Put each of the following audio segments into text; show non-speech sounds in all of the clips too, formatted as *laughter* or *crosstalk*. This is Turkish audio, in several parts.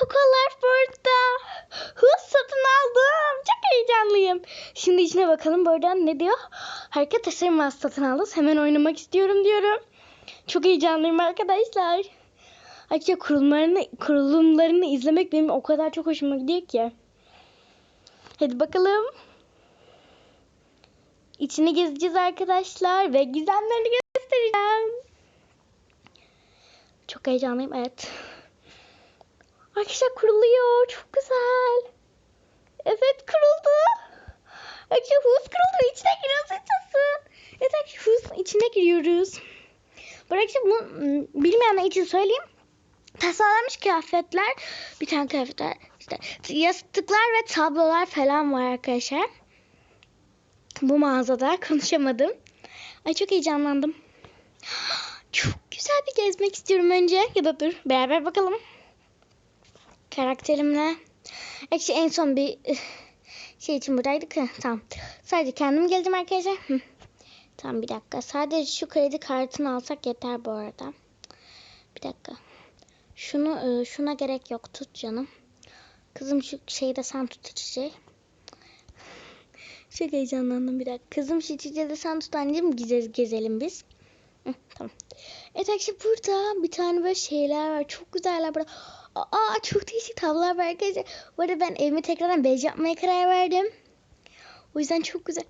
tokalar burada. Hız satın aldım. Çok heyecanlıyım. Şimdi içine bakalım buradan ne diyor. Hareket taşınmaz satın aldım. Hemen oynamak istiyorum diyorum. Çok heyecanlıyım arkadaşlar. Ayrıca kurulumlarını, kurulumlarını izlemek benim o kadar çok hoşuma gidiyor ki. Hadi bakalım. İçini gezeceğiz arkadaşlar ve gizemlerini göstereceğim. Çok heyecanlıyım evet. Arkadaşlar kuruluyor. Çok güzel. Evet kuruldu. Arkadaşlar huz kuruldu. İçine giriyoruz açılsın. Evet arkadaşlar huzun içine giriyoruz. Arkadaşlar bunu ım, bilmeyenler için söyleyeyim. Tasarlanmış kıyafetler. Bir tane kıyafetler. işte yastıklar ve tablolar falan var arkadaşlar. Bu mağazada *laughs* konuşamadım. Ay çok heyecanlandım. *gasps* Çok güzel bir gezmek istiyorum önce. Ya da dur beraber bakalım. Karakterimle. Ekşi en son bir şey için buradaydık. Tamam. Sadece kendim geldim arkadaşlar. Hı. Tamam bir dakika. Sadece şu kredi kartını alsak yeter bu arada. Bir dakika. Şunu e, şuna gerek yok. Tut canım. Kızım şu şeyi de sen tut içeceği. Çok heyecanlandım bir dakika. Kızım şu içeceği de sen tut anneciğim. Geze, gezelim biz. Hı, tamam. Evet arkadaşlar burada bir tane böyle şeyler var. Çok güzeller burada. Aa çok değişik tablolar var arkadaşlar. Bu arada ben evimi tekrardan bej yapmaya karar verdim. O yüzden çok güzel.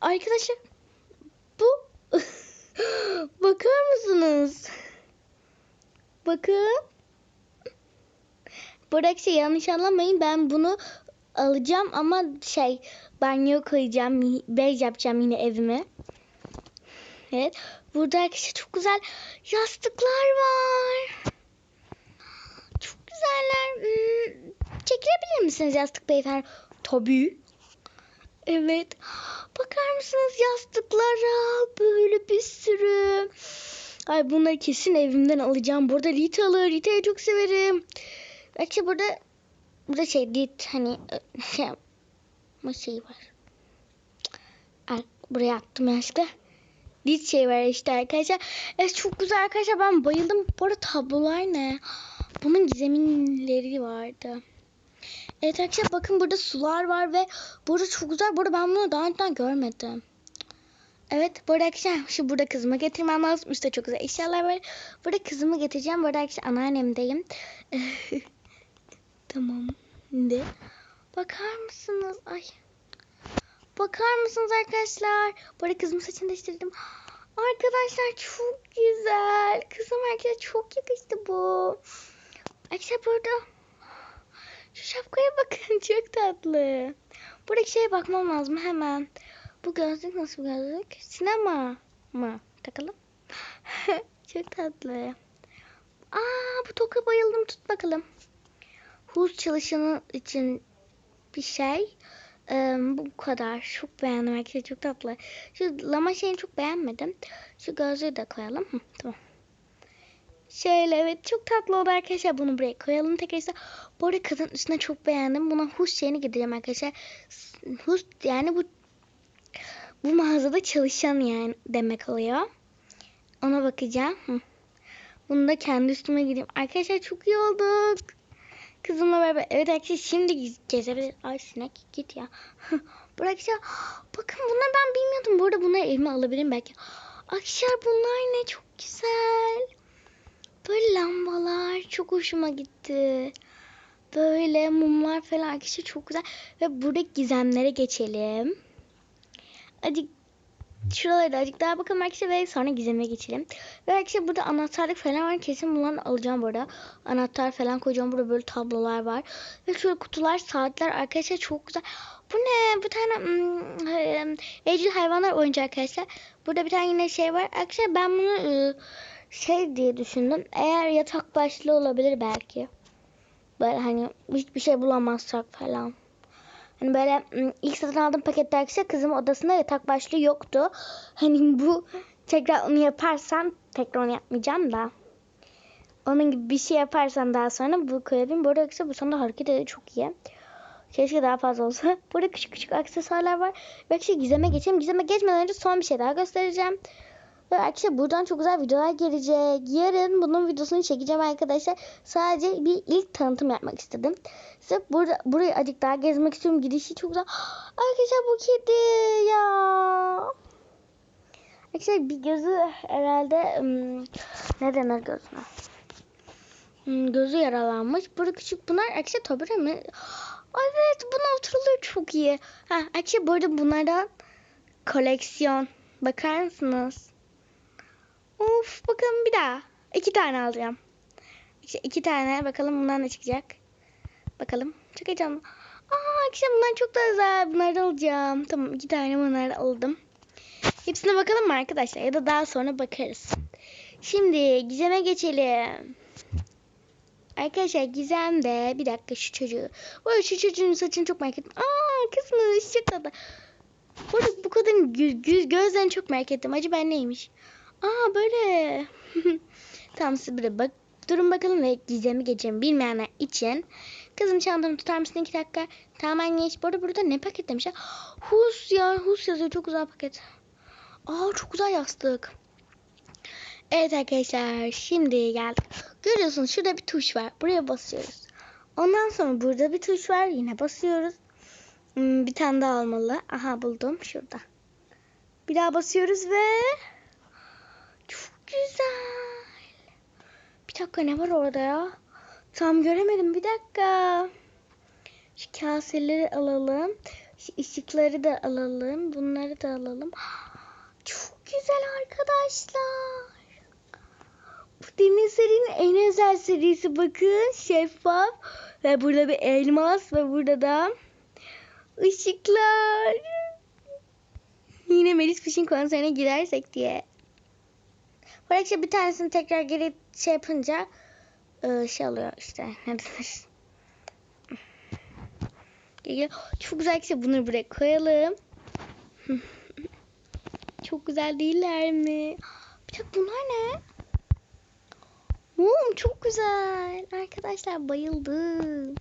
Arkadaşlar bu *laughs* bakar mısınız? Bakın. Bu arada şey yanlış anlamayın. Ben bunu alacağım ama şey banyo koyacağım. Bej yapacağım yine evime. Evet. Burada arkadaşlar çok güzel yastıklar var. Güzeller. Hmm, çekilebilir misiniz yastık beyefendi? Tabii. Evet. Bakar mısınız yastıklara? Böyle bir sürü. Ay bunları kesin evimden alacağım. Burada Rita'lı. Rita'yı çok severim. Belki burada burada şey Rit hani şey ama şey var. Ay, buraya attım yanlışlıkla. Rit şey var işte arkadaşlar. Evet çok güzel arkadaşlar. Ben bayıldım. Bu arada tablolar ne? Bunun gizeminleri vardı. Evet arkadaşlar bakın burada sular var ve burada çok güzel. Burada ben bunu daha önceden görmedim. Evet bu arada arkadaşlar şu burada kızımı getirmem lazım. Üstte çok güzel eşyalar var. Burada kızımı getireceğim. Bu arada arkadaşlar anneannemdeyim. *laughs* tamam. Şimdi bakar mısınız? Ay. Bakar mısınız arkadaşlar? Bu arada kızımın saçını değiştirdim. Arkadaşlar çok güzel. Kızım arkadaşlar çok yakıştı bu. Arkadaşlar burada şu şapkaya bakın *laughs* çok tatlı. Buradaki şeye bakmam lazım hemen. Bu gözlük nasıl bir gözlük? Sinema mı? Takalım. *laughs* çok tatlı. Aa bu toka bayıldım tut bakalım. Huz çalışanı için bir şey. Ee, bu kadar. Çok beğendim arkadaşlar çok tatlı. Şu lama şeyini çok beğenmedim. Şu gözlüğü de koyalım. Hı, tamam. Şöyle evet çok tatlı oldu arkadaşlar. Bunu buraya koyalım tekrar. Bu arada kızın üstüne çok beğendim. Buna hus şeyini gideceğim arkadaşlar. Hus yani bu bu mağazada çalışan yani demek oluyor. Ona bakacağım. Bunu da kendi üstüme gideyim. Arkadaşlar çok iyi olduk. Kızımla beraber. Evet arkadaşlar şimdi gezebiliriz. Ay sinek git ya. *laughs* Bırakacağım. Bakın bunları ben bilmiyordum. Bu arada bunları elime alabilirim belki. Arkadaşlar bunlar ne çok güzel. Böyle lambalar çok hoşuma gitti. Böyle mumlar falan arkadaşlar çok güzel. Ve buradaki gizemlere geçelim. Hadi şuralara da azıcık daha bakalım arkadaşlar ve sonra gizeme geçelim. Ve arkadaşlar burada anahtarlık falan var. Kesin bunları alacağım burada. Anahtar falan koyacağım. Burada böyle tablolar var. Ve şöyle kutular, saatler arkadaşlar çok güzel. Bu ne? Bir tane e, evcil hayvanlar oyuncağı arkadaşlar. Burada bir tane yine şey var. Arkadaşlar ben bunu e, şey diye düşündüm. Eğer yatak başlı olabilir belki. Böyle hani hiçbir şey bulamazsak falan. Hani böyle ım, ilk satın aldığım pakette arkadaşlar kızımın odasında yatak başlığı yoktu. Hani bu tekrar onu yaparsam tekrar onu yapmayacağım da. Onun gibi bir şey yaparsam daha sonra bu koyabilirim. Bu arada arkadaşlar bu sonunda hareket ediyor çok iyi. Keşke daha fazla olsa. *laughs* Burada küçük küçük aksesuarlar var. Ve arkadaşlar gizeme geçelim. Gizeme geçmeden önce son bir şey daha göstereceğim. Ve arkadaşlar buradan çok güzel videolar gelecek. Yarın bunun videosunu çekeceğim arkadaşlar. Sadece bir ilk tanıtım yapmak istedim. Sırf burada, burayı azıcık daha gezmek istiyorum. Gidişi çok güzel. *gasps* Arkadaşlar bu kedi ya. Arkadaşlar bir gözü herhalde ne denir gözüne? Gözü yaralanmış. Burada küçük bunlar arkadaşlar tabure mi? *gasps* Evet buna oturuluyor çok iyi. Ha, arkadaşlar bu arada bunlardan koleksiyon. Bakar mısınız? Of bakalım bir daha. İki tane alacağım. İşte iki tane bakalım bundan ne çıkacak. Bakalım. Çok heyecanlı. Aa akşam bunlar çok da güzel. Bunlardan alacağım. Tamam iki tane bunlardan aldım. Hepsine bakalım mı arkadaşlar? Ya da daha sonra bakarız. Şimdi Gizem'e geçelim. Arkadaşlar Gizem de bir dakika şu çocuğu. Arada şu çocuğun saçını çok merak ettim. Aa kızmış çok tatlı. Bu bu kadın gö- gö- gözlerini çok merak ettim. Acaba neymiş? Aa böyle. *laughs* tamam siz bak. Durun bakalım ve gizemi geçeceğim bilmeyenler için. Kızım çantamı tutar mısın iki dakika? Tamamen geç. Bu arada burada ne paket demişler? Hus ya hus yazıyor çok güzel paket. Aa çok güzel yastık. Evet arkadaşlar şimdi geldik. Görüyorsunuz şurada bir tuş var. Buraya basıyoruz. Ondan sonra burada bir tuş var. Yine basıyoruz. Hmm, bir tane daha almalı. Aha buldum şurada. Bir daha basıyoruz ve güzel. Bir dakika ne var orada ya? Tam göremedim bir dakika. Şu kaseleri alalım. Şu ışıkları da alalım. Bunları da alalım. *gasps* Çok güzel arkadaşlar. Bu demin serinin en özel serisi bakın. Şeffaf. Ve burada bir elmas ve burada da ışıklar. Yine Melis Fish'in konserine gidersek diye. Arkadaşlar bir tanesini tekrar geri şey yapınca e, şey oluyor işte. Ne denir? Çok güzel ki bunları buraya koyalım. Çok güzel değiller mi? Bir dakika bunlar ne? Mum çok güzel. Arkadaşlar bayıldım.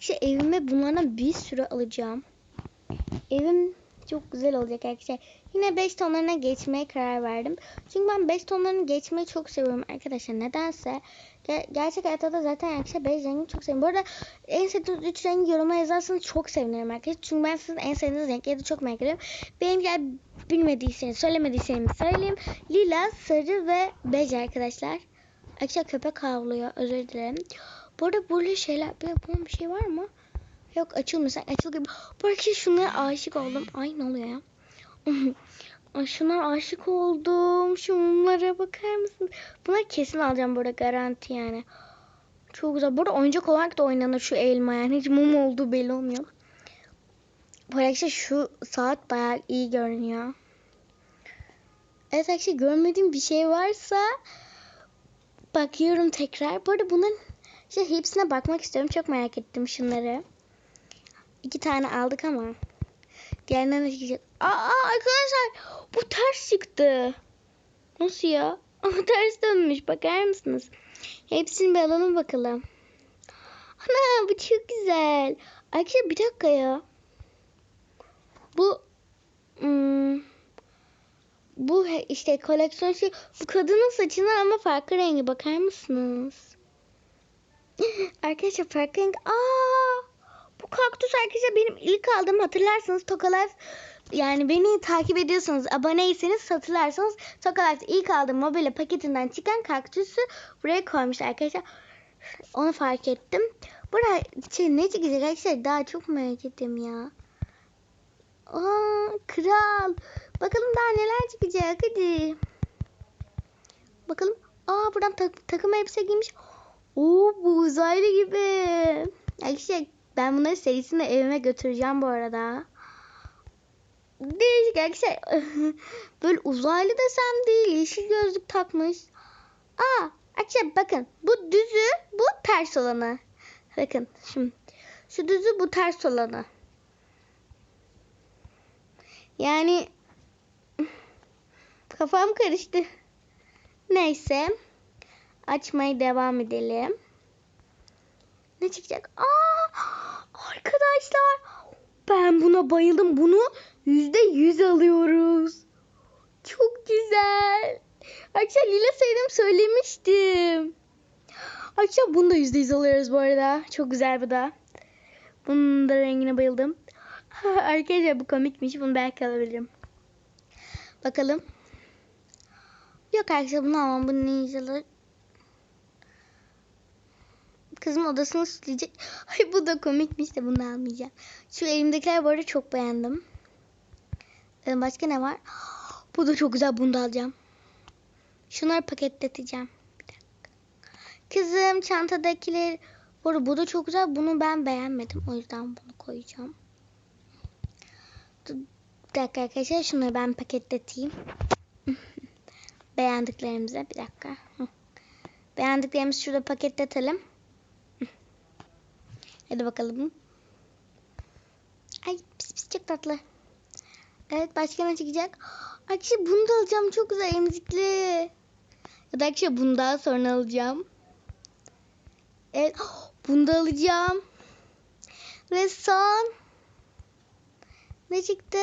İşte evime bunlardan bir sürü alacağım. Evim çok güzel olacak arkadaşlar. Yine 5 tonlarına geçmeye karar verdim. Çünkü ben 5 tonlarını geçmeyi çok seviyorum arkadaşlar. Nedense ger- gerçek hayatta da zaten arkadaşlar 5 rengi çok seviyorum. Bu arada en sevdiğiniz 3 rengi yoruma yazarsanız çok sevinirim arkadaşlar. Çünkü ben sizin en sevdiğiniz renkleri de çok merak ediyorum. Benim gel bilmediyseniz, söylemediyseniz söyleyeyim. Lila, sarı ve bej arkadaşlar. Arkadaşlar köpek havlıyor. Özür dilerim. Bu arada böyle şeyler... Bir bunun bir şey var mı? Yok açılmıyor. Sen açıl gibi. Arkadaşlar şunlara aşık oldum. Ay ne oluyor ya? *laughs* Ay şunlara aşık oldum. Şunlara bakar mısın? Bunları kesin alacağım burada garanti yani. Çok güzel. Burada oyuncak olarak da oynanır şu elma yani. Hiç mum olduğu belli olmuyor. Bu arkadaşlar şu saat bayağı iyi görünüyor. Evet arkadaşlar görmediğim bir şey varsa bakıyorum tekrar. Bu arada bunun işte hepsine bakmak istiyorum. Çok merak ettim şunları. İki tane aldık ama. Diğerinden de çıkacak. Aa arkadaşlar bu ters çıktı. Nasıl ya? *laughs* Ters dönmüş. Bakar mısınız? Hepsini bir alalım bakalım. Ana bu çok güzel. Arkadaşlar bir dakika ya. Bu hmm, bu işte koleksiyon şey bu kadının saçına ama farklı rengi bakar mısınız? *laughs* arkadaşlar farklı rengi. Aa! Bu kaktüs arkadaşlar benim ilk aldığım hatırlarsanız Tokalife yani beni takip ediyorsanız aboneyseniz hatırlarsanız Tokalife ilk aldığım mobilya paketinden çıkan kaktüsü buraya koymuş arkadaşlar. Onu fark ettim. Buraya şey, ne çıkacak arkadaşlar daha çok merak ettim ya. Aa, kral. Bakalım daha neler çıkacak hadi. Bakalım. Aa buradan tak- takım elbise giymiş. Oo bu uzaylı gibi. Arkadaşlar ben bunları serisini evime götüreceğim bu arada. Değişik arkadaşlar. *laughs* Böyle uzaylı desem değil. Yeşil gözlük takmış. Aa arkadaşlar bakın. Bu düzü bu ters olanı. Bakın şimdi. Şu düzü bu ters olanı. Yani *laughs* kafam karıştı. Neyse. Açmaya devam edelim. Ne çıkacak? Aa, arkadaşlar ben buna bayıldım. Bunu yüzde yüz alıyoruz. Çok güzel. Arkadaşlar lila sevdim söylemiştim. Arkadaşlar bunu da yüzde yüz alıyoruz bu arada. Çok güzel bu da. Bunun da rengine bayıldım. *laughs* Arkadaşlar bu komikmiş. Bunu belki alabilirim. Bakalım. Yok arkadaşlar bunu almam. Bu ninjalı. Kızım odasını süsleyecek. *laughs* Ay bu da komikmiş de bunu almayacağım. Şu elimdekiler bu arada çok beğendim. Ee, Başka ne var? *gasps* Bu da çok güzel. Bunu da alacağım. Şunları paketleteceğim. Bir dakika. Kızım çantadakiler bu, arada bu da çok güzel. Bunu ben beğenmedim. O yüzden bunu koyacağım. Bir dakika arkadaşlar. Şunları ben paketleteyim. *laughs* Beğendiklerimize. Bir dakika. Beğendiklerimizi şurada paketletelim. Hadi bakalım. Ay pis pis çok tatlı. Evet başka ne çıkacak? Arkadaşlar bunu da alacağım. Çok güzel emzikli. Ya da arkadaşlar bunu daha sonra alacağım. Evet *gasps* bunu da alacağım. Ve son. Ne çıktı?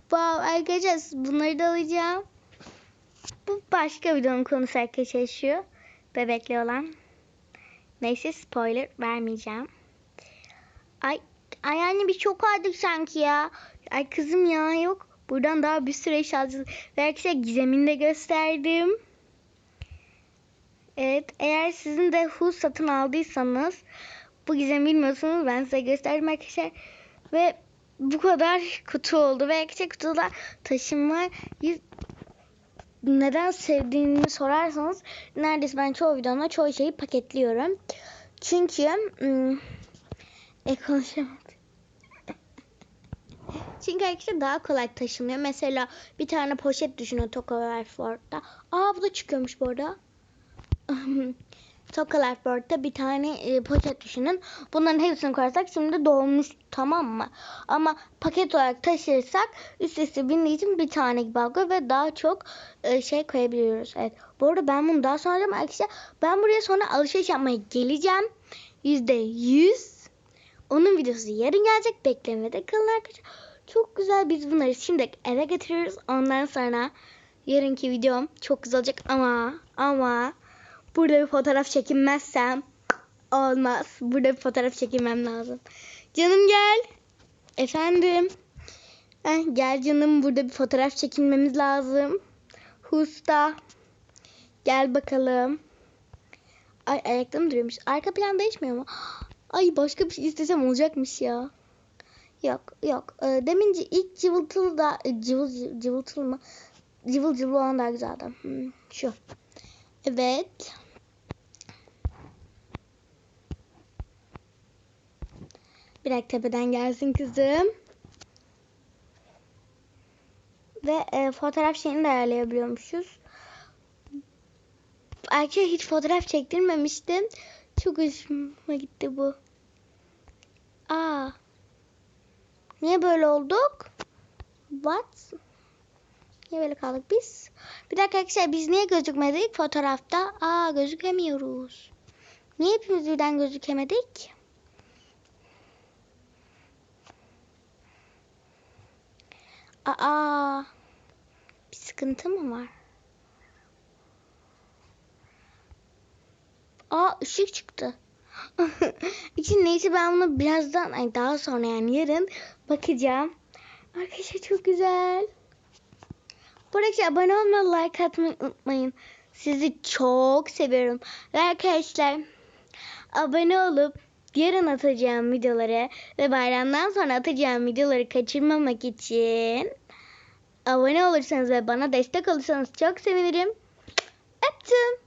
Wow arkadaşlar bunları da alacağım. Bu başka videonun konusu arkadaşlar şu. Bebekli olan. Neyse spoiler vermeyeceğim. Ay, ay anne biz çok aldık sanki ya. Ay kızım ya yok. Buradan daha bir sürü eşya alacağız. Ve arkadaşlar gizemini de gösterdim. Evet eğer sizin de Hu satın aldıysanız bu gizemi bilmiyorsanız ben size gösterdim arkadaşlar. Ve bu kadar kutu oldu. Ve arkadaşlar kutuda. Yüz- Neden sevdiğimi sorarsanız neredeyse ben çoğu videomda çoğu şeyi paketliyorum. Çünkü ım, e konuşamadım. *laughs* Çünkü arkadaşlar daha kolay taşınıyor. Mesela bir tane poşet düşünün Toka Lifeworld'da. Aa bu da çıkıyormuş bu arada. *laughs* Toka Lifeworld'da bir tane e, poşet düşünün. Bunların hepsini koyarsak şimdi dolmuş tamam mı? Ama paket olarak taşırsak üst üste bindiği için bir tane gibi ve daha çok e, şey koyabiliyoruz. Evet. Bu arada ben bunu daha sonra arkadaşlar. Ben buraya sonra alışveriş yapmaya geleceğim. Yüzde yüz. Onun videosu yarın gelecek. Beklemede kalın arkadaşlar. Çok güzel. Biz bunları şimdi eve getiriyoruz. Ondan sonra yarınki videom çok güzel olacak ama ama burada bir fotoğraf çekinmezsem olmaz. Burada bir fotoğraf çekilmem lazım. Canım gel. Efendim. Heh, gel canım burada bir fotoğraf çekilmemiz lazım. Husta. Gel bakalım. Ay ayakta mı duruyormuş? Arka plan değişmiyor mu? Ay başka bir şey istesem olacakmış ya. Yok yok. Ee, demince ilk cıvıltılı da e, cıvıl cıvıl- cıvıltılı mı? Cıvıl cıvıl olan daha güzeldi. Hmm, şu. Evet. Bir tepeden gelsin kızım. Ve e, fotoğraf şeyini de ayarlayabiliyormuşuz. Arkadaşlar hiç fotoğraf çektirmemiştim. Çok hoşuma gitti bu. Aa. Niye böyle olduk? What? Niye böyle kaldık biz? Bir dakika arkadaşlar biz niye gözükmedik fotoğrafta? Aa gözükemiyoruz. Niye hepimiz birden gözükemedik? Aa. Bir sıkıntı mı var? Aa ışık çıktı. *laughs* İçin neyse ben bunu birazdan ay daha sonra yani yarın bakacağım. Arkadaşlar çok güzel. Bu arada abone olmayı, like atmayı unutmayın. Sizi çok seviyorum. Ve arkadaşlar abone olup yarın atacağım videoları ve bayramdan sonra atacağım videoları kaçırmamak için abone olursanız ve bana destek olursanız çok sevinirim. Öptüm.